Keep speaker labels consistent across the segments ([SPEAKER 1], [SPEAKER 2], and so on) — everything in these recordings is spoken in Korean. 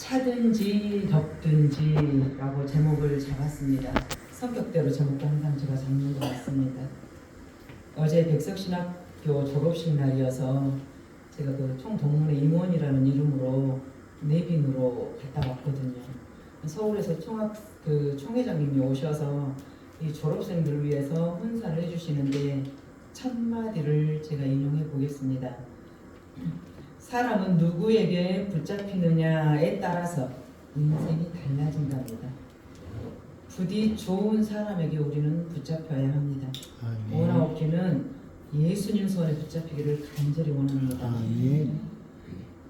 [SPEAKER 1] 차든지 덥든지라고 제목을 잡았습니다. 성격대로 제목도 항상 제가 잡는 것 같습니다. 어제 백석신학교 졸업식 날이어서 제가 그 총동문회 임원이라는 이름으로 내빈으로 갔다 왔거든요. 서울에서 총학 그 총회장님이 오셔서 이 졸업생들을 위해서 훈사를 해주시는데 첫 마디를 제가 인용해 보겠습니다. 사람은 누구에게 붙잡히느냐에 따라서 인생이 달라진답니다. 부디 좋은 사람에게 우리는 붙잡혀야 합니다.
[SPEAKER 2] 아멘.
[SPEAKER 1] 오나오키는 예수님 손에 붙잡히기를 간절히 원합니다.
[SPEAKER 2] 아멘.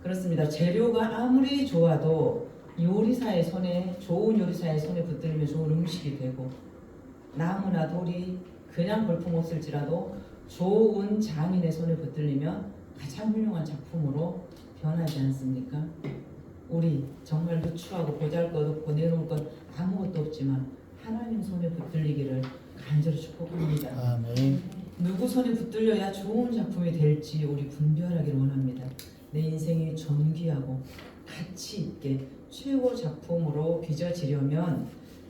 [SPEAKER 1] 그렇습니다. 재료가 아무리 좋아도 요리사의 손에 좋은 요리사의 손에 붙들리면 좋은 음식이 되고 나무나 돌이 그냥 볼품없을지라도 좋은 장인의 손에 붙들리면 가장 훌륭한 작품으로 변하지 않습니까? 우리 정말 누추하고 보잘것없고 내놓을 것 아무것도 없지만 하나님 손에 붙들리기를 간절히 축복합니다.
[SPEAKER 2] 아멘.
[SPEAKER 1] 누구 손에 붙들려야 좋은 작품이 될지 우리 분별하기를 원합니다. 내 인생이 존귀하고 가치 있게 최고 작품으로 빚어지려면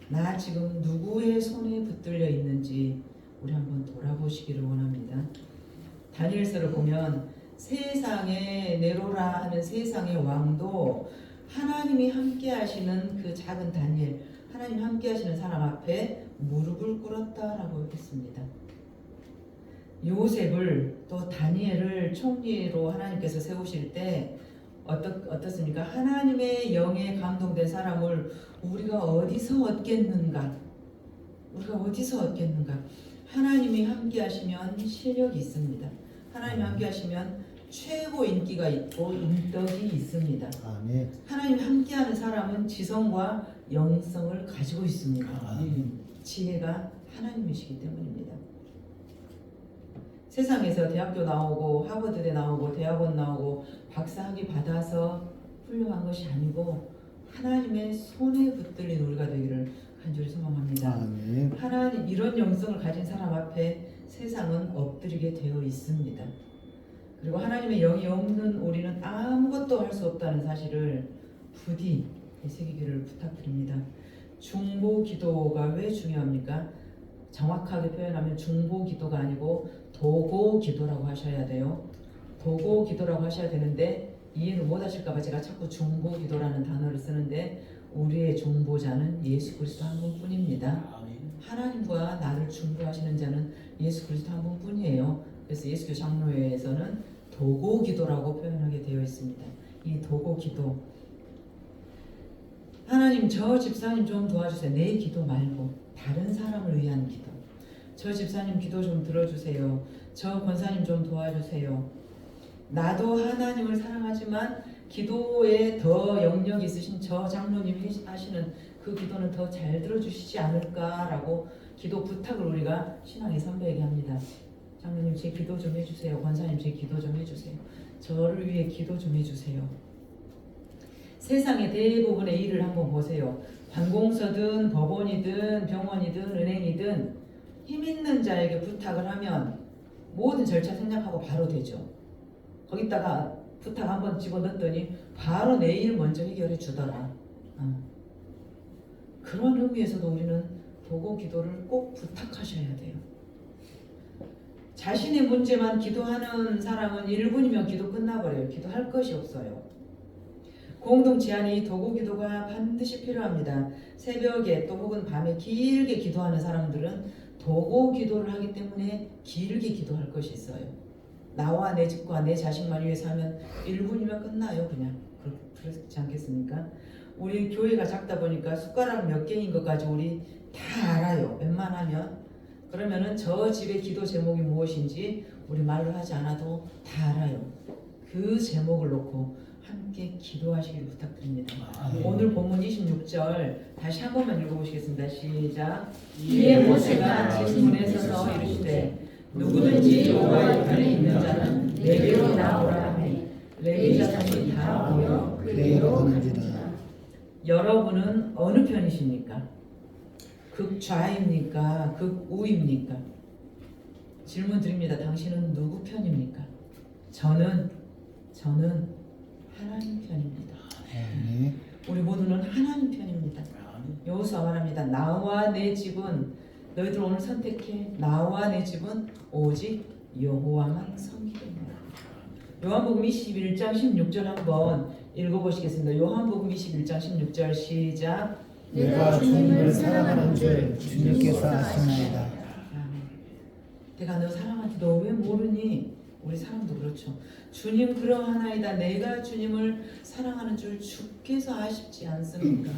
[SPEAKER 1] 나 지금 누구의 손에 붙들려 있는지 우리 한번 돌아보시기를 원합니다. 다니엘서를 보면 세상에 네로라 하는 세상의 왕도 하나님이 함께 하시는 그 작은 다니엘 하나님 함께 하시는 사람 앞에 무릎을 꿇었다라고 했습니다. 요셉을 또 다니엘을 총리로 하나님께서 세우실 때 어떻, 어떻습니까? 하나님의 영에 감동된 사람을 우리가 어디서 얻겠는가? 우리가 어디서 얻겠는가? 하나님이 함께 하시면 실력이 있습니다. 하나님이 함께 하시면 최고 인기가 있고 인덕이 있습니다.
[SPEAKER 2] 아멘.
[SPEAKER 1] 하나님이 함께하는 사람은 지성과 영성을 가지고 있습니다.
[SPEAKER 2] 아멘.
[SPEAKER 1] 지혜가 하나님이시기 때문입니다. 세상에서 대학교 나오고 하버드대 나오고 대학원 나오고 박사학위 받아서 훌륭한 것이 아니고 하나님의 손에 붙들린 우리가 되기를 간절히 소망합니다.
[SPEAKER 2] 아멘.
[SPEAKER 1] 하나님 이런 영성을 가진 사람 앞에 세상은 엎드리게 되어 있습니다. 그리고 하나님의 영이 없는 우리는 아무것도 할 수 없다는 사실을 부디 새기기를 부탁드립니다. 중보 기도가 왜 중요합니까? 정확하게 표현하면 중보 기도가 아니고 도고 기도라고 하셔야 돼요. 도고 기도라고 하셔야 되는데 이해를 못 하실까봐 제가 자꾸 중보 기도라는 단어를 쓰는데 우리의 중보자는 예수 그리스도 한 분뿐입니다. 하나님과 나를 중보하시는 자는 예수 그리스도 한 분뿐이에요. 그래서 예수교 장로회에서는 도고 기도라고 표현하게 되어 있습니다. 이 도고 기도 하나님 저 집사님 좀 도와주세요. 내 기도 말고 다른 사람을 위한 기도. 저 집사님 기도 좀 들어주세요. 저 권사님 좀 도와주세요. 나도 하나님을 사랑하지만 기도에 더 영역 있으신 저 장로님이 하시는 그 기도는 더 잘 들어주시지 않을까라고 기도 부탁을 우리가 신앙의 선배에게 합니다. 장로님 제 기도 좀 해주세요. 권사님 제 기도 좀 해주세요. 저를 위해 기도 좀 해주세요. 세상의 대부분의 일을 한번 보세요. 관공서든 법원이든 병원이든 은행이든 힘 있는 자에게 부탁을 하면 모든 절차 생략하고 바로 되죠. 거기다가 부탁 한번 집어넣었더니 바로 내 일 먼저 해결해 주더라. 어. 그런 의미에서도 우리는 도고 기도를 꼭 부탁하셔야 돼요. 자신의 문제만 기도하는 사람은 1분이면 기도 끝나버려요. 기도할 것이 없어요. 공동체 안에 이 도구 기도가 반드시 필요합니다. 새벽에 또 혹은 밤에 길게 기도하는 사람들은 도구 기도를 하기 때문에 길게 기도할 것이 있어요. 나와 내 집과 내 자식만 위해서 하면 1분이면 끝나요, 그냥. 그렇- 그렇지 않겠습니까? 우리 교회가 작다 보니까 숟가락 몇 개인 것까지 우리 다 알아요. 웬만하면. 그러면은 저 집의 기도 제목이 무엇인지 우리 말로 하지 않아도 다 알아요. 그 제목을 놓고 함께 기도하시길 부탁드립니다.
[SPEAKER 2] 아멘.
[SPEAKER 1] 오늘 본문 26절 다시 한 번만 읽어보시겠습니다. 시작.
[SPEAKER 3] 이에 모세가
[SPEAKER 1] 진문에 서서 이르시되 누구든지 여호와의 편에 있는 자는 내게로 나오라 하니 레위 자손이 다 모여
[SPEAKER 2] 그대로 오는지라.
[SPEAKER 1] 여러분은 어느 편이십니까? 극좌입니까? 극우입니까? 질문 드립니다. 당신은 누구 편입니까? 저는 저는 하나님 편입니다.
[SPEAKER 2] 아멘.
[SPEAKER 1] 우리 여호수아 말합니다. 나와 내 집은 너희들 오늘 선택해. 나와 내 집은 오직 여호와만 섬기겠노라. 요한복음 21장 16절 한번 읽어보시겠습니다. 요한복음 21장 16절 시작.
[SPEAKER 2] 내가 주님을 사랑하는 줄 주님께서 아시나이다.
[SPEAKER 1] 내가 너너왜 모르니? 우리 사람도 그렇죠. 주님 그러하나이다. 내가 주님을 사랑하는 줄 주께서 아십지 않습니까?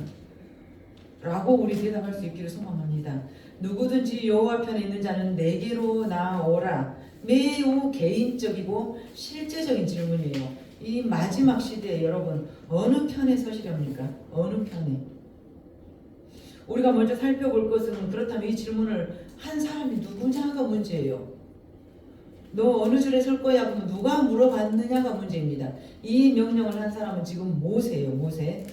[SPEAKER 1] 라고 우리 대답할 수 있기를 소망합니다. 누구든지 여호와 편에 있는 자는 내게로 나오라. 매우 개인적이고 실제적인 질문이에요. 이 마지막 시대에 여러분 어느 편에 서시렵니까? 어느 편에? 우리가 먼저 살펴볼 것은 그렇다면 이 질문을 한 사람이 누구냐가 문제예요. 너 어느 줄에 설 거야? 그럼 누가 물어봤느냐가 문제입니다. 이 명령을 한 사람은 지금 모세예요. 모세.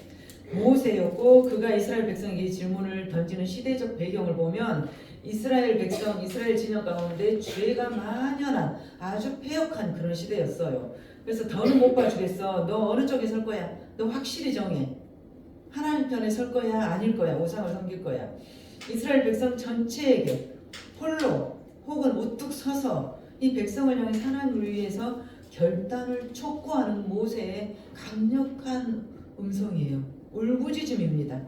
[SPEAKER 1] 모세였고 그가 이스라엘 백성에게 이 질문을 던지는 시대적 배경을 보면 이스라엘 백성, 이스라엘 진영 가운데 죄가 만연한 아주 폐역한 그런 시대였어요. 그래서 더는 못 봐주겠어. 너 어느 쪽에 설 거야? 너 확실히 정해. 하나님 편에 설 거야? 아닐 거야? 우상을 섬길 거야? 이스라엘 백성 전체에게 홀로 혹은 우뚝 서서 이 백성을 향해 하나님을 위해서 결단을 촉구하는 모세의 강력한 음성이에요. 울부짖음입니다.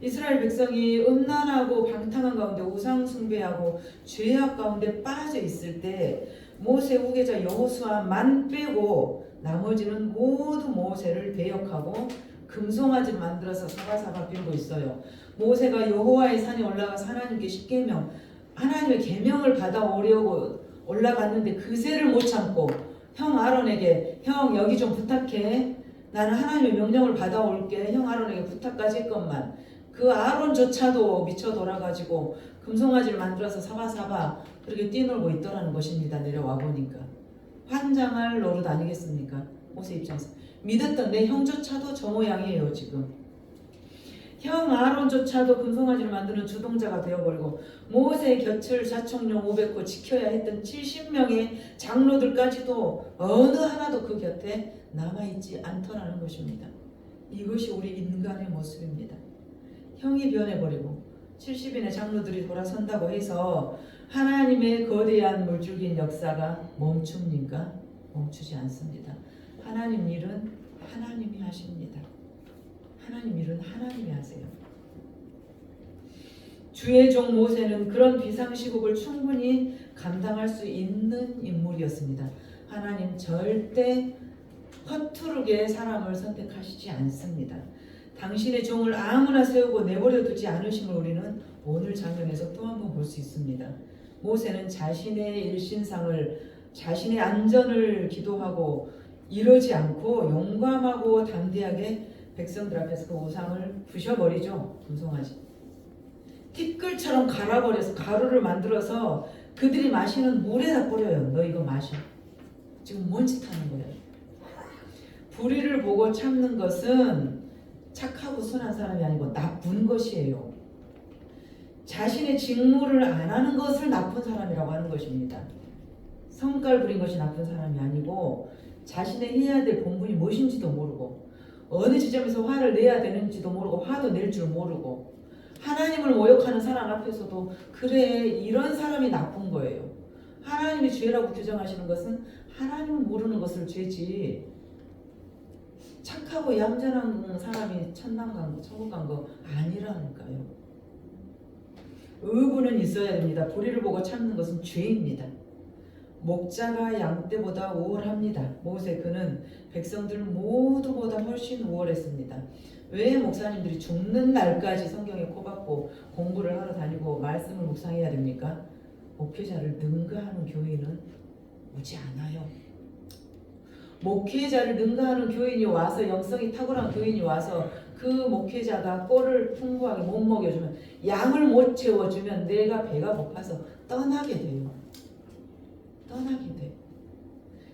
[SPEAKER 1] 이스라엘 백성이 음란하고 방탕한 가운데 우상 숭배하고 죄악 가운데 빠져 있을 때 모세 후계자 여호수아만 빼고 나머지는 모두 모세를 배역하고 금송아지 만들어서 사바사바 빌고 있어요. 모세가 여호와의 산에 올라가서 하나님께 십계명 하나님의 계명을 받아오려고 올라갔는데 그새를 못 참고 형 아론에게 형 여기 좀 부탁해. 나는 하나님의 명령을 받아올게. 형 아론에게 부탁까지 했건만. 그 아론조차도 미쳐 돌아가지고 금송아지를 만들어서 사바사바 그렇게 뛰놀고 있더라는 것입니다. 내려와 보니까. 환장할 노릇 아니겠습니까? 모세 입장에서 믿었던 내 형조차도 저 모양이에요 지금 형 아론조차도 금송아지를 만드는 주동자가 되어버리고 모세의 곁을 자총령 500호 지켜야 했던 70명의 장로들까지도 어느 하나도 그 곁에 남아있지 않더라는 것입니다. 이것이 우리 인간의 모습입니다. 형이 변해버리고 70인의 장로들이 돌아선다고 해서 하나님의 거대한 물줄기인 역사가 멈춥니까? 멈추지 않습니다. 하나님 일은 하나님이 하십니다. 하나님 일은 하나님이 하세요. 주의 종 모세는 그런 비상시국을 충분히 감당할 수 있는 인물이었습니다. 하나님 절대 허투루게 사람을 선택하시지 않습니다. 당신의 종을 아무나 세우고 내버려 두지 않으심을 우리는 오늘 장면에서 또 한 번 볼 수 있습니다. 모세는 자신의 일신상을 자신의 안전을 기도하고 이러지 않고 용감하고 담대하게 백성들 앞에서 그 우상을 부셔버리죠. 금송아지. 티끌처럼 갈아버려서 가루를 만들어서 그들이 마시는 물에다 뿌려요. 너 이거 마셔. 지금 뭔 짓 하는 거야? 불의를 보고 참는 것은 착하고 순한 사람이 아니고 나쁜 것이에요. 자신의 직무를 안 하는 것을 나쁜 사람이라고 하는 것입니다. 성깔 부린 것이 나쁜 사람이 아니고 자신의 해야 될 본분이 무엇인지도 모르고 어느 지점에서 화를 내야 되는지도 모르고 화도 낼 줄 모르고 하나님을 모욕하는 사람 앞에서도 그래 이런 사람이 나쁜 거예요. 하나님이 죄라고 규정하시는 것은 하나님을 모르는 것을 죄지 착하고 얌전한 사람이 천당 간 거, 천국 간 거 아니라니까요. 의부는 있어야 됩니다. 불의를 보고 참는 것은 죄입니다. 목자가 양 떼보다 우월합니다. 모세 그는 백성들 모두보다 훨씬 우월했습니다. 왜 목사님들이 죽는 날까지 성경에 코박고 공부를 하러 다니고 말씀을 묵상해야 됩니까? 목회자를 능가하는 교인은 오지 않아요. 목회자를 능가하는 교인이 와서 영성이 탁월한 교인이 와서 그 목회자가 꼴을 풍부하게 못 먹여주면 양을 못 채워주면 내가 배가 고파서 떠나게 돼요. 떠나게 돼.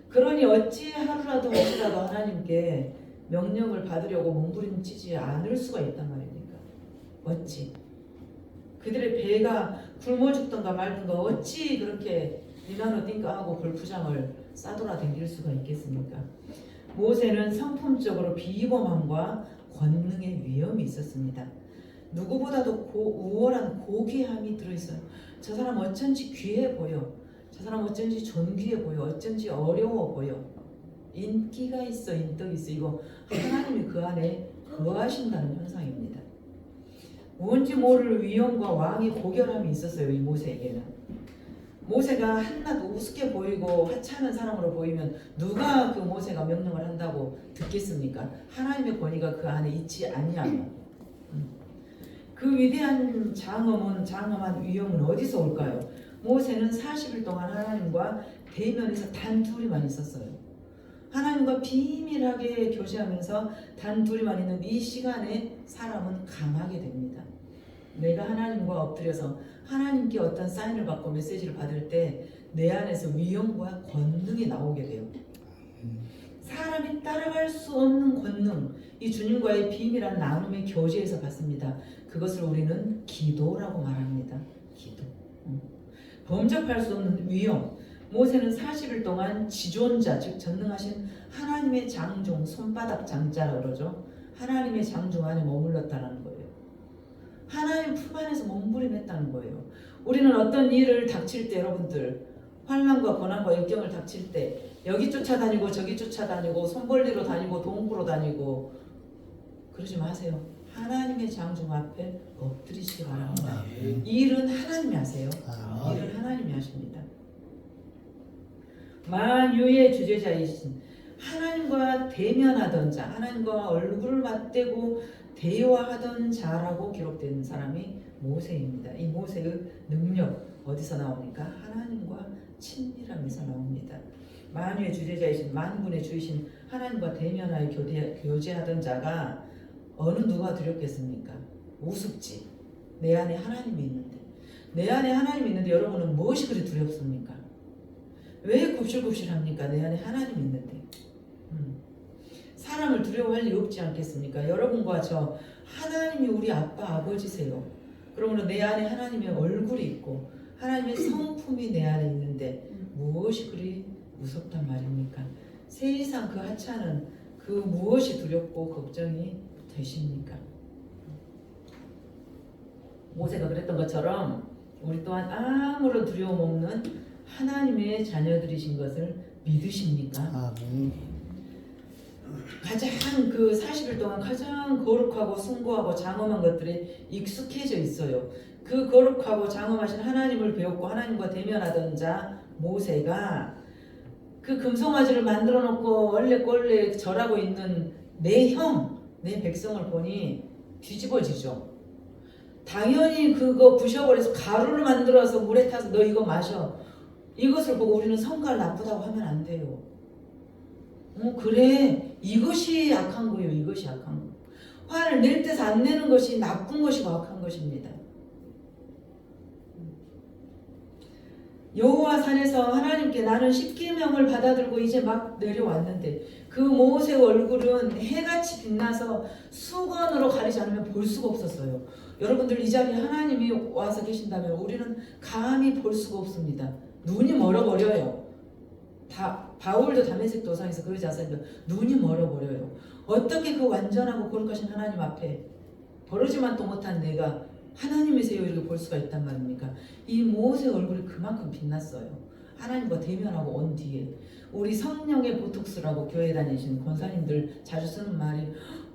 [SPEAKER 1] 그러니 어찌 하루라도 어찌라도 하나님께 명령을 받으려고 몸부림치지 않을 수가 있단 말입니까? 어찌? 그들의 배가 굶어 죽던가 말던가 어찌 그렇게 니나노 띵까하고 골프장을 싸돌아 댕길 수가 있겠습니까? 모세는 성품적으로 비범함과 권능의 위험이 있었습니다. 누구보다도 고, 우월한 고귀함이 들어있어요. 저 사람 어쩐지 귀해 보여. 저 사람 어쩐지 존귀해 보여. 어쩐지 어려워 보여. 인기가 있어, 인덕이 있어. 이거 하나님이 그 안에 거하신다는 현상입니다. 뭔지 모를 위엄과 왕의 고결함이 있었어요. 이 모세에게는. 모세가 한낱 우습게 보이고 하찮은 사람으로 보이면 누가 그 모세가 명령을 한다고 듣겠습니까? 하나님의 권위가 그 안에 있지 아니하며 음. 그 위대한 장엄은 장엄한 위엄은 어디서 올까요? 모세는 40일 동안 하나님과 대면에서 단 둘이만 있었어요. 하나님과 비밀하게 교제하면서 단 둘이만 있는 이 시간에 사람은 강하게 됩니다. 내가 하나님과 엎드려서 하나님께 어떤 사인을 받고 메시지를 받을 때 내 안에서 위엄과 권능이 나오게 돼요. 사람이 따라갈 수 없는 권능, 이 주님과의 비밀한 나눔의 교제에서 받습니다. 그것을 우리는 기도라고 말합니다. 기도. 음. 범접할 수 없는 위엄. 모세는 40일 동안 지존자, 즉 전능하신 하나님의 장종, 손바닥 장자라 그러죠. 하나님의 장종 안에 머물렀다는 거예요. 하나님 품 안에서 몸부림했다는 거예요. 우리는 어떤 일을 닥칠 때 여러분들 환란과 고난과 역경을 닥칠 때 여기 쫓아다니고 저기 쫓아다니고 손 벌리러 다니고 돈 벌러 다니고 그러지 마세요. 하나님의 장중 앞에 엎드리시기 바랍니다.
[SPEAKER 2] 아멘.
[SPEAKER 1] 이 일은 하나님이 하세요. 이
[SPEAKER 2] 아멘.
[SPEAKER 1] 일은 하나님이 하십니다. 만유의 주제자이신 하나님과 대면하던 자, 하나님과 얼굴을 맞대고 대화하던 자라고 기록된 사람이 모세입니다. 이 모세의 능력 어디서 나옵니까? 하나님과 친밀함에서 나옵니다. 만유의 주제자이신 만군의 주이신 하나님과 대면하여 교제하던 자가 어느 누가 두렵겠습니까? 우습지. 내 안에 하나님이 있는데 내 안에 하나님이 있는데 여러분은 무엇이 그리 두렵습니까? 왜 굽실굽실합니까? 내 안에 하나님이 있는데 음. 사람을 두려워할 리 없지 않겠습니까? 여러분과 저 하나님이 우리 아빠 아버지세요. 그러므로 내 안에 하나님의 얼굴이 있고 하나님의 성품이 내 안에 있는데 무엇이 그리 무섭단 말입니까? 세상 그 하찮은 그 무엇이 두렵고 걱정이 되십니까? 모세가 그랬던 것처럼 우리 또한 아무런 두려움 없는 하나님의 자녀들이신 것을 믿으십니까?
[SPEAKER 2] 아멘.
[SPEAKER 1] 가장 그 40일 동안 가장 거룩하고 숭고하고 장엄한 것들에 익숙해져 있어요. 그 거룩하고 장엄하신 하나님을 배웠고 하나님과 대면하던 자 모세가 그 금송아지를 만들어 놓고 원래 꼴레 절하고 있는 내 형, 내 백성을 보니 뒤집어지죠. 당연히 그거 부셔버려서 가루를 만들어서 물에 타서 너 이거 마셔. 이것을 보고 우리는 성깔 나쁘다고 하면 안 돼요. 어, 그래. 이것이 악한 거예요. 이것이 악한 거. 화를 낼 때서 안 내는 것이 나쁜 것이고 악한 것입니다. 여호와 산에서 하나님께 나는 십계명을 받아들고 이제 막 내려왔는데 그 모세 얼굴은 해같이 빛나서 수건으로 가리지 않으면 볼 수가 없었어요. 여러분들 이 자리에 하나님이 와서 계신다면 우리는 감히 볼 수가 없습니다. 눈이 멀어버려요. 다 바울도 담에색 도상에서 그러지 않습니까? 눈이 멀어버려요. 어떻게 그 완전하고 거룩하신 하나님 앞에 버르지만 또 못한 내가 하나님이세요 이렇게 볼 수가 있단 말입니까? 이 모세 얼굴이 그만큼 빛났어요. 하나님과 대면하고 온 뒤에 우리 성령의 보톡스라고 교회 다니시는 권사님들 자주 쓰는 말이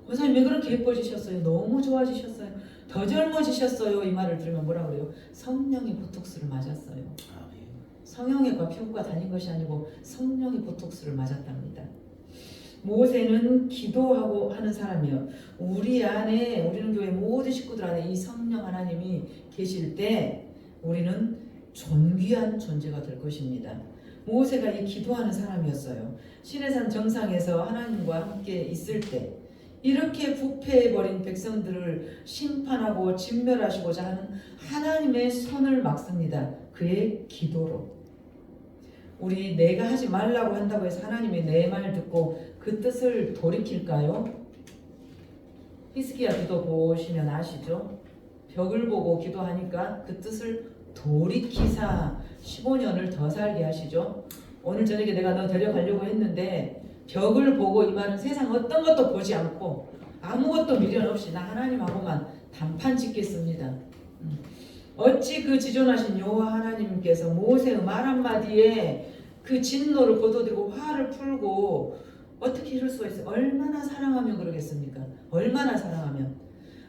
[SPEAKER 1] 권사님 왜 그렇게 예뻐지셨어요? 너무 좋아지셨어요. 더 젊어지셨어요. 이 말을 들으면 뭐라 그래요? 성령의 보톡스를 맞았어요. 성형외과 피부과 다닌 것이 아니고 성령의 보톡스를 맞았답니다. 모세는 기도하고 하는 사람이요. 우리 안에 우리는 교회 모든 식구들 안에 이 성령 하나님이 계실 때 우리는 존귀한 존재가 될 것입니다. 모세가 이 기도하는 사람이었어요. 시내산 정상에서 하나님과 함께 있을 때 이렇게 부패해버린 백성들을 심판하고 진멸하시고자 하는 하나님의 손을 막습니다. 그의 기도로. 우리 내가 하지 말라고 한다고 해서 하나님이 내 말 듣고 그 뜻을 돌이킬까요? 히스기야 기도 보시면 아시죠? 벽을 보고 기도하니까 그 뜻을 돌이키사 15년을 더 살게 하시죠. 오늘 저녁에 내가 너 데려가려고 했는데 벽을 보고 이 말은 세상 어떤 것도 보지 않고 아무것도 미련 없이 나 하나님하고만 단판 짓겠습니다. 음. 어찌 그 지존하신 여호와 하나님께서 모세의 말 한마디에 그 진노를 거둬들이고 화를 풀고 어떻게 이럴 수가 있어요? 얼마나 사랑하면 그러겠습니까? 얼마나 사랑하면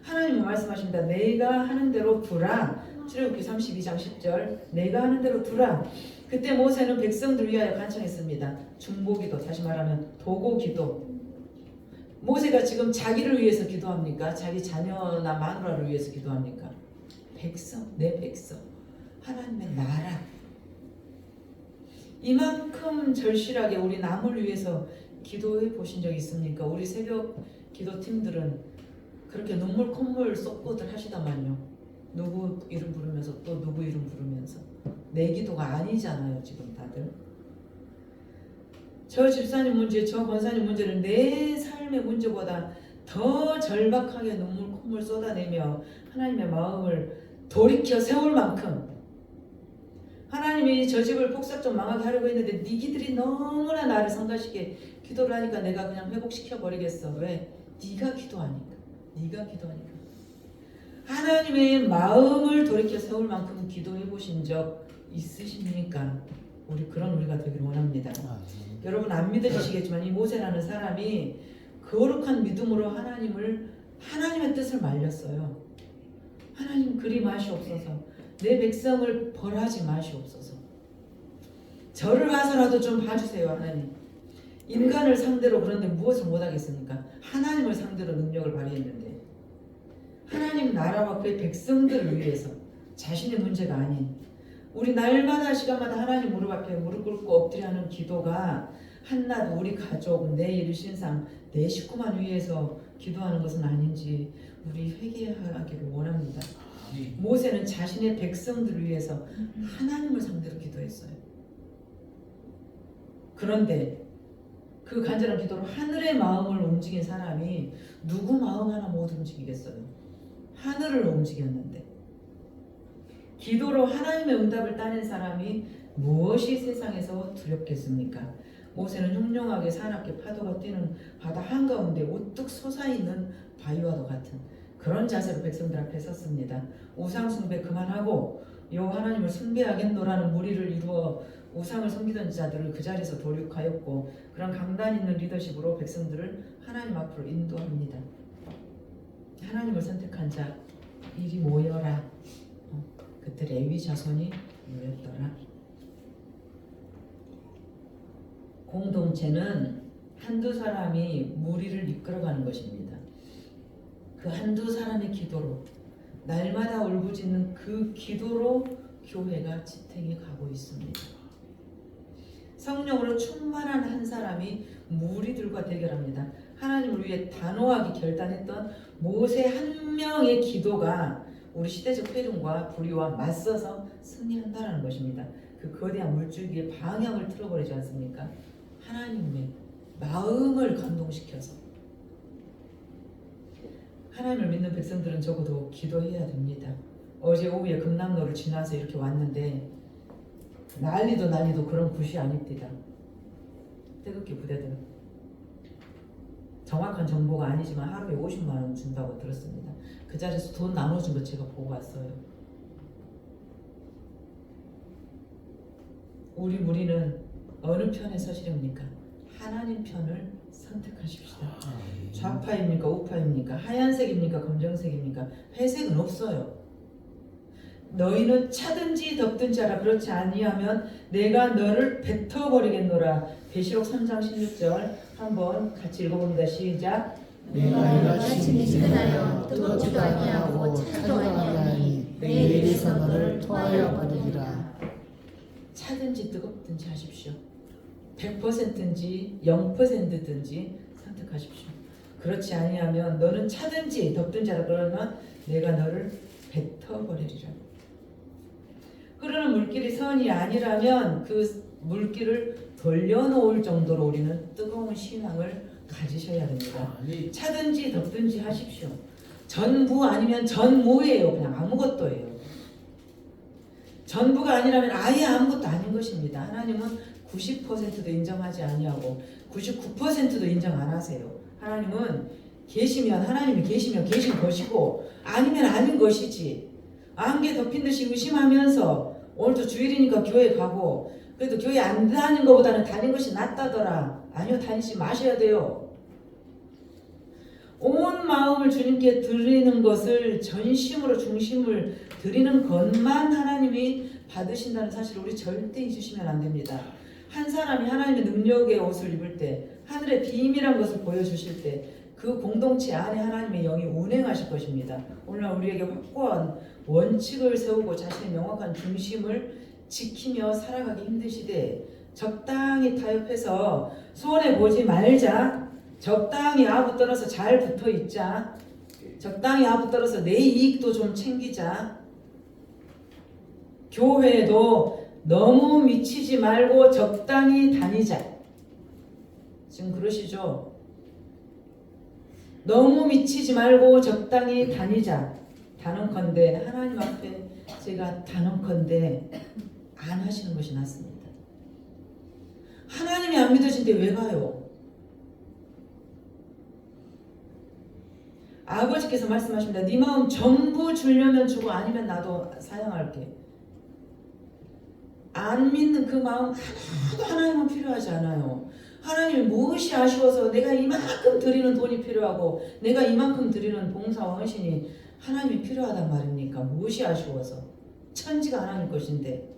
[SPEAKER 1] 하나님이 말씀하십니다. 내가 하는 대로 두라. 출애굽기 32장 10절 내가 하는 대로 두라. 그때 모세는 백성들 위하여 간청했습니다. 중보기도 다시 말하면 도고기도. 모세가 지금 자기를 위해서 기도합니까? 자기 자녀나 마누라를 위해서 기도합니까? 백성, 내 백성, 하나님의 나라. 이만큼 절실하게 우리 남을 위해서 기도해 보신 적 있습니까? 우리 새벽 기도 팀들은 그렇게 눈물 콧물 쏟고들 하시더만요. 누구 이름 부르면서 또 누구 이름 부르면서 내 기도가 아니잖아요 지금 다들. 저 집사님 문제, 저 권사님 문제는 내 삶의 문제보다 더 절박하게 눈물 콧물 쏟아내며 하나님의 마음을 돌이켜 세울 만큼 하나님이 저 집을 폭삭 좀 망하게 하려고 했는데 니기들이 너무나 나를 성가시게 기도를 하니까 내가 그냥 회복시켜 버리겠어. 왜? 네가 기도하니까. 네가 기도하니까. 하나님의 마음을 돌이켜 세울 만큼 기도해 보신 적 있으십니까? 우리 그런 우리가 되기를 원합니다. 여러분 안 믿으시겠지만 이 모세라는 사람이 거룩한 믿음으로 하나님을 하나님의 뜻을 말렸어요. 하나님 그리 마시옵소서. 내 백성을 벌하지 마시옵소서. 저를 봐서라도 좀 봐주세요, 하나님. 인간을 상대로 그런데 무엇을 못하겠습니까? 하나님을 상대로 능력을 발휘했는데 하나님 나라와 그의 백성들을 위해서 자신의 문제가 아닌 우리 날마다 시간마다 하나님 무릎 앞에 무릎 꿇고 엎드려 하는 기도가 한낱 우리 가족, 내 일신상, 내 식구만 위해서 기도하는 것은 아닌지 우리 회개하기를 원합니다. 모세는 자신의 백성들을 위해서 하나님을 상대로 기도했어요. 그런데 그 간절한 기도로 하늘의 마음을 움직인 사람이 누구 마음 하나 못 움직이겠어요. 하늘을 움직였는데 기도로 하나님의 응답을 따낸 사람이 무엇이 세상에서 두렵겠습니까? 모세는 흉룡하게 사납게 파도가 뛰는 바다 한가운데 우뚝 솟아있는 바위와도 같은 그런 자세로 백성들 앞에 섰습니다. 우상 숭배 그만하고 요 하나님을 숭배하겠노라는 무리를 이루어 우상을 섬기던 자들을 그 자리에서 도륙하였고 그런 강단 있는 리더십으로 백성들을 하나님 앞으로 인도합니다. 하나님을 선택한 자 이리 모여라. 어, 그때 레위 자손이 모였더라. 공동체는 한두 사람이 무리를 이끌어가는 것입니다. 그 한두 사람의 기도로 날마다 울부짖는 그 기도로 교회가 지탱해 가고 있습니다. 성령으로 충만한 한 사람이 무리들과 대결합니다. 하나님을 위해 단호하게 결단했던 모세 한 명의 기도가 우리 시대적 회중과 불의와 맞서서 승리한다는 것입니다. 그 거대한 물줄기의 방향을 틀어버리지 않습니까? 하나님의 마음을 감동시켜서 하나님을 믿는 백성들은 적어도 기도해야 됩니다. 어제 오후에 금남로를 지나서 이렇게 왔는데 난리도 난리도 그런 굿이 아닙니다. 태극기 부대들 정확한 정보가 아니지만 하루에 50만 원 준다고 들었습니다. 그 자리에서 돈 나눠준 거 제가 보고 왔어요. 우리 무리는 어느 편에 서시렵니까? 하나님 편을 선택하십시다. 좌파입니까? 우파입니까? 하얀색입니까? 검정색입니까? 회색은 없어요. 너희는 차든지 덮든지 하라 그렇지 아니하면 내가 너를 뱉어버리겠노라 계시록 3장 16절 한번 같이 읽어봅니다 시작
[SPEAKER 2] 내가 일하시 미진하여 뜨겁지도 아니하고 차도 아니하니 내 일에서 너를 토하여 버리리라
[SPEAKER 1] 차든지 뜨겁든지 하십시오 100%인지 0%든지 선택하십시오 그렇지 아니하면 너는 차든지 덮든지 하라 그러면 내가 너를 뱉어버리리라 흐르는 물길이 선이 아니라면 그 물길을 돌려놓을 정도로 우리는 뜨거운 신앙을 가지셔야 됩니다. 차든지 덮든지 하십시오. 전부 아니면 전무예요. 그냥 아무것도예요. 전부가 아니라면 아예 아무것도 아닌 것입니다. 하나님은 90%도 인정하지 아니하고 99%도 인정 안 하세요. 하나님은 계시면 하나님이 계시면 계신 것이고 아니면 아닌 것이지 안개 덮인 듯이 의심하면서 오늘도 주일이니까 교회 가고 그래도 교회 안 다니는 것보다는 다니는 것이 낫다더라 아니요 다니지 마셔야 돼요 온 마음을 주님께 드리는 것을 전심으로 중심을 드리는 것만 하나님이 받으신다는 사실을 우리 절대 잊으시면 안 됩니다. 한 사람이 하나님의 능력의 옷을 입을 때 하늘의 비밀한 것을 보여주실 때 그 공동체 안에 하나님의 영이 운행하실 것입니다. 오늘날 우리에게 확고한 원칙을 세우고 자신의 명확한 중심을 지키며 살아가기 힘드시되 적당히 타협해서 손해 보지 말자. 적당히 아부 떨어서 잘 붙어 있자. 적당히 아부 떨어서 내 이익도 좀 챙기자. 교회도 너무 미치지 말고 적당히 다니자. 지금 그러시죠? 너무 미치지 말고 적당히 다니자. 단언컨대 하나님 앞에 제가 단언컨대 안 하시는 것이 낫습니다. 하나님이 안 믿어진데 왜 가요? 아버지께서 말씀하십니다. 네 마음 전부 주려면 주고 아니면 나도 사양할게. 안 믿는 그 마음 하나도 하나님은 필요하지 않아요. 하나님이 무엇이 아쉬워서 내가 이만큼 드리는 돈이 필요하고 내가 이만큼 드리는 봉사와 헌신이 하나님이 필요하단 말입니까? 무엇이 아쉬워서 천지가 하나님 것인데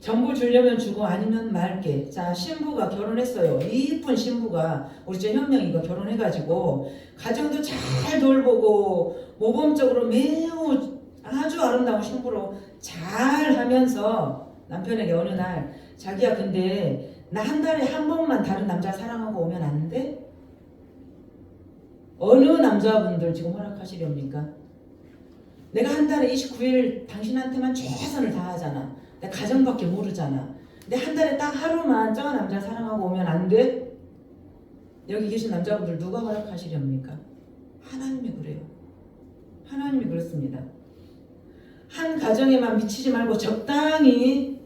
[SPEAKER 1] 전부 주려면 주고 아니면 말게. 자 신부가 결혼했어요. 이쁜 신부가 우리 저 현명이가 결혼해가지고 가정도 잘 돌보고 모범적으로 매우 아주 아름다운 신부로 잘 하면서 남편에게 어느 날 자기야 근데 나 한 달에 한 번만 다른 남자 사랑하고 오면 안 돼? 어느 남자분들 지금 허락하시렵니까? 내가 한 달에 29일 당신한테만 최선을 다하잖아. 내 가정밖에 모르잖아. 근데 한 달에 딱 하루만 저 남자 사랑하고 오면 안 돼? 여기 계신 남자분들 누가 허락하시렵니까? 하나님이 그래요. 하나님이 그렇습니다. 한 가정에만 미치지 말고 적당히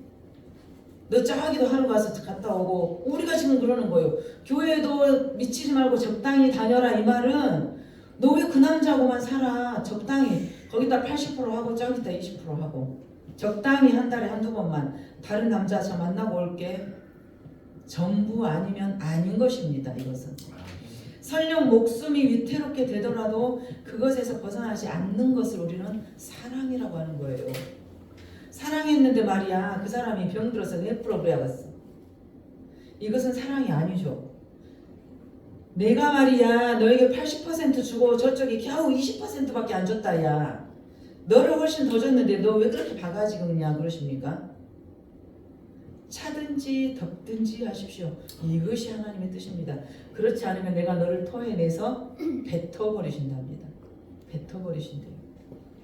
[SPEAKER 1] 너 저기도 하루 가서 갔다 오고 우리가 지금 그러는 거예요. 교회도 미치지 말고 적당히 다녀라 이 말은 너 왜 그 남자하고만 살아? 적당히 거기다 80% 하고 저기다 20% 하고 적당히 한 달에 한두 번만 다른 남자 저 만나고 올게. 전부 아니면 아닌 것입니다. 이것은. 설령 목숨이 위태롭게 되더라도 그것에서 벗어나지 않는 것을 우리는 사랑이라고 하는 거예요. 사랑했는데 말이야 그 사람이 병들어서 네프로 그래갔어. 이것은 사랑이 아니죠. 내가 말이야 너에게 80% 주고 저쪽에 겨우 20%밖에 안 줬다 야. 너를 훨씬 더 줬는데 너 왜 그렇게 바가지 긁냐 그러십니까? 차든지 덮든지 하십시오. 이것이 하나님의 뜻입니다. 그렇지 않으면 내가 너를 토해내서 뱉어버리신답니다. 뱉어버리신대요.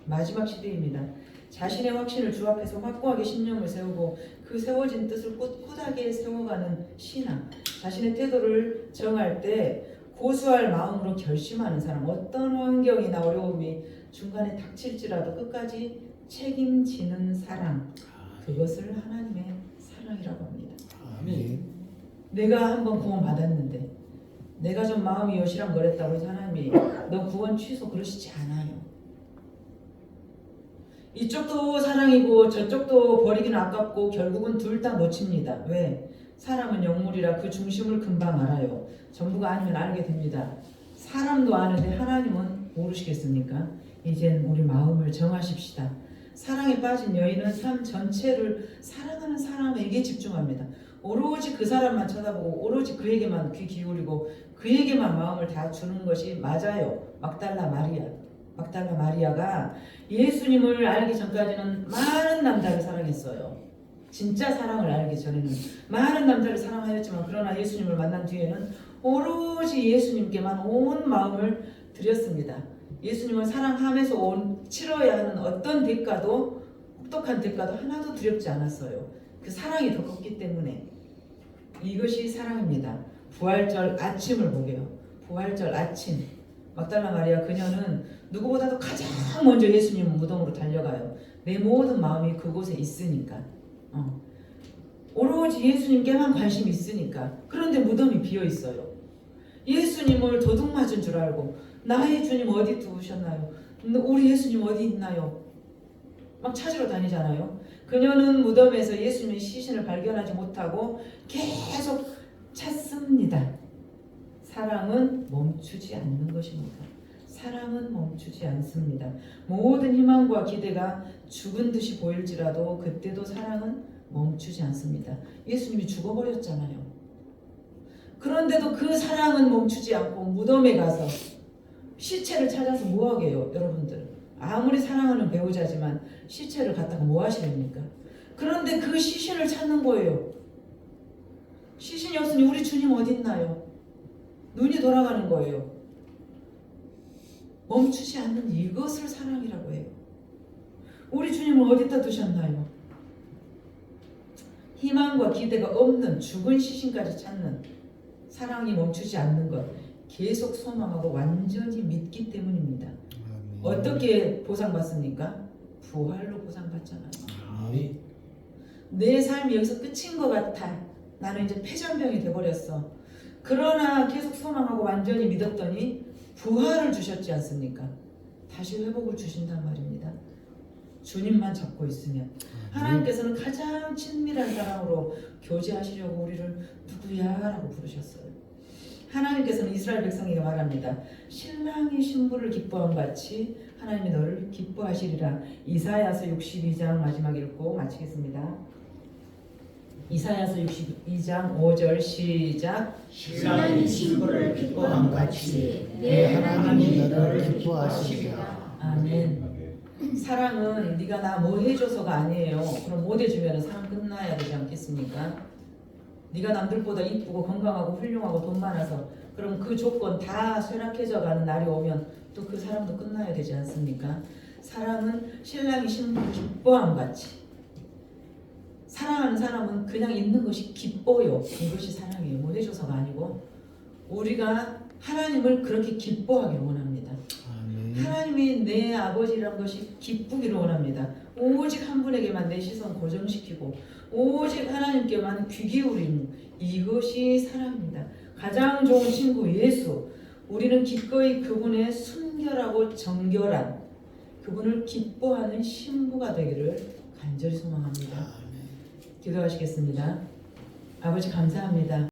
[SPEAKER 1] 마지막 시대입니다. 자신의 확신을 주 앞에서 확고하게 신념을 세우고 그 세워진 뜻을 꿋꿋하게 세워가는 신앙. 자신의 태도를 정할 때 고수할 마음으로 결심하는 사람. 어떤 환경이나 어려움이 중간에 닥칠지라도 끝까지 책임지는 사랑. 그것을 하나님의 사랑이라고 합니다.
[SPEAKER 2] 아멘.
[SPEAKER 1] 내가 한번 구원 받았는데 내가 좀 마음이 여시랑거렸다고 해서 하나님이 너 구원 취소 그러시지 않아요. 이쪽도 사랑이고 저쪽도 버리기는 아깝고 결국은 둘 다 놓칩니다. 왜? 사람은 영물이라 그 중심을 금방 알아요. 전부가 아니면 알게 됩니다. 사람도 아는데 하나님은 모르시겠습니까? 이젠 우리 마음을 정하십시다. 사랑에 빠진 여인은 삶 전체를 사랑하는 사람에게 집중합니다. 오로지 그 사람만 쳐다보고 오로지 그에게만 귀 기울이고 그에게만 마음을 다 주는 것이 맞아요. 막달라 마리아. 막달라 마리아가 예수님을 알기 전까지는 많은 남자를 사랑했어요. 진짜 사랑을 알기 전에는 많은 남자를 사랑하였지만 그러나 예수님을 만난 뒤에는 오로지 예수님께만 온 마음을 드렸습니다. 예수님을 사랑하면서 온 치러야 하는 어떤 대가도 혹독한 대가도 하나도 두렵지 않았어요. 그 사랑이 더 컸기 때문에 이것이 사랑입니다. 부활절 아침을 보게요. 부활절 아침 막달라 마리아 그녀는 누구보다도 가장 먼저 예수님 무덤으로 달려가요. 내 모든 마음이 그곳에 있으니까. 어. 오로지 예수님께만 관심이 있으니까. 그런데 무덤이 비어 있어요. 예수님을 도둑 맞은 줄 알고 나의 주님 어디 두셨나요? 우리 예수님 어디 있나요? 막 찾으러 다니잖아요. 그녀는 무덤에서 예수님의 시신을 발견하지 못하고 계속 찾습니다. 사랑은 멈추지 않는 것입니다. 사랑은 멈추지 않습니다. 모든 희망과 기대가 죽은 듯이 보일지라도 그때도 사랑은 멈추지 않습니다. 예수님이 죽어버렸잖아요. 그런데도 그 사랑은 멈추지 않고 무덤에 가서 시체를 찾아서 뭐 하게요, 여러분들? 아무리 사랑하는 배우자지만 시체를 갖다가 뭐 하시렵니까? 그런데 그 시신을 찾는 거예요. 시신이 없으니 우리 주님 어디 있나요? 눈이 돌아가는 거예요. 멈추지 않는 이것을 사랑이라고 해요. 우리 주님을 어디다 두셨나요? 희망과 기대가 없는 죽은 시신까지 찾는 사랑이 멈추지 않는 것 계속 소망하고 완전히 믿기 때문입니다. 어떻게 보상받습니까? 부활로 보상받잖아요.
[SPEAKER 4] 아멘.
[SPEAKER 1] 내 삶이 여기서 끝인 것 같아. 나는 이제 폐전병이 돼버렸어. 그러나 계속 소망하고 완전히 믿었더니 부활을 주셨지 않습니까? 다시 회복을 주신단 말입니다. 주님만 잡고 있으면 하나님께서는 가장 친밀한 사람으로 교제하시려고 우리를 누구야라고 부르셨어요. 하나님께서는 이스라엘 백성에게 말합니다. 신랑이 신부를 기뻐한 같이 하나님이 너를 기뻐하시리라. 이사야서 62장 마지막 읽고 마치겠습니다. 이사야서 62장 5절 시작.
[SPEAKER 2] 신랑이 신부를 기뻐함 같이 내내 하나님이 너를 기뻐하시리라.
[SPEAKER 1] 아멘. 사랑은 네가 나 뭐 해줘서가 아니에요. 그럼 못 해주면 사랑 끝나야 되지 않겠습니까? 네가 남들보다 이쁘고 건강하고 훌륭하고 돈 많아서 그럼 그 조건 다 쇠락해져 가는 날이 오면 또 그 사람도 끝나야 되지 않습니까? 사랑은 신랑이 신부를 기뻐함 같이 사랑하는 사람은 그냥 있는 것이 기뻐요. 이것이 사랑이에요. 뭐 해줘서가 아니고 우리가 하나님을 그렇게 기뻐하기를 원합니다.
[SPEAKER 4] 아멘.
[SPEAKER 1] 하나님이 내 아버지란 것이 기쁘기를 원합니다. 오직 한 분에게만 내 시선 고정시키고 오직 하나님께만 귀 기울이는 이것이 사랑입니다. 가장 좋은 친구 예수. 우리는 기꺼이 그분의 순결하고 정결한 그분을 기뻐하는 신부가 되기를 간절히 소망합니다. 기도하시겠습니다. 아버지 감사합니다.